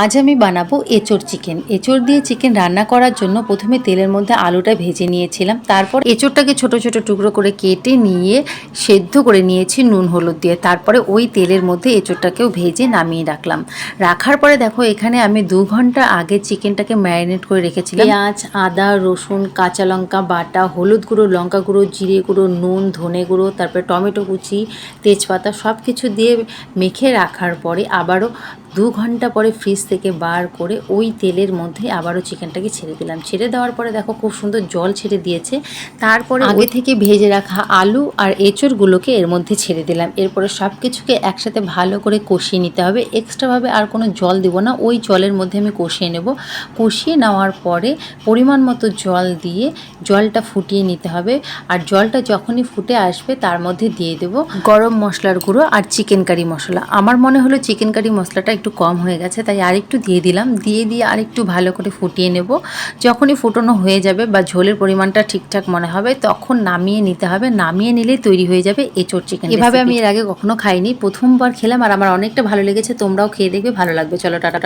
আজ আমি বানাবো এঁচোড় চিকেন। এঁচোড় দিয়ে চিকেন রান্না করার জন্য প্রথমে তেলের মধ্যে আলুটা ভেজে নিয়েছিলাম। তারপর এঁচোড়টাকে ছোট ছোট টুকরো করে কেটে নিয়ে সেদ্ধ করে নিয়েছি নুন, হলুদ দিয়ে। তারপরে ওই তেলের মধ্যে এঁচোড়টাকেও ভেজে নামিয়ে রাখলাম। রাখার পরে দেখো, এখানে আমি দু ঘণ্টা আগে চিকেনটাকে ম্যারিনেট করে রেখেছিলাম। পেঁয়াজ, আদা, রসুন, কাঁচা লঙ্কা বাটা, হলুদ গুঁড়ো, লঙ্কা গুঁড়ো, জিরে গুঁড়ো, নুন, ধনে গুঁড়ো, তারপরে টমেটো কুচি, তেজপাতা সব কিছু দিয়ে মেখে রাখার পরে আবারও দু ঘণ্টা পরে ফ্রিজ থেকে বার করে ওই তেলের মধ্যে আবারও চিকেনটাকে ছেড়ে দিলাম। ছেড়ে দেওয়ার পরে দেখো খুব সুন্দর জল ছেড়ে দিয়েছে। তারপরে আগে থেকে ভেজে রাখা আলু আর এঁচড়গুলোকে এর মধ্যে ছেড়ে দিলাম। এরপরে সব কিছুকে একসাথে ভালো করে কষিয়ে নিতে হবে। এক্সট্রাভাবে আর কোনো জল দিব না। ওই জলের মধ্যে আমি কষিয়ে নেব। কষিয়ে নেওয়ার পরে পরিমাণ মতো জল দিয়ে জলটা ফুটিয়ে নিতে হবে। আর জলটা যখনই ফুটে আসবে তার মধ্যে দিয়ে দেব গরম মশলার গুঁড়ো আর চিকেন কারি মশলা। আমার মনে হলো চিকেন কারি মশলাটা একটু কম হয়ে গেছে তাই আরেকটু দিয়ে দিলাম। দিয়ে দিয়ে আরেকটু ভালো করে ফুটিয়ে নেব। যখনই ফুটোনো হয়ে যাবে বা ঝোলের পরিমাণটা ঠিকঠাক মনে হবে তখন নামিয়ে নিতে হবে। নামিয়ে নিলেই তৈরি হয়ে যাবে এঁচোড় চিকেন এভাবে আমি এর আগে কখনো খাইনি। প্রথমবার খেলাম আর আমার অনেকটা ভালো লেগেছে। তোমরাও খেয়ে দেখবে ভালো লাগবে। চলো টাটা।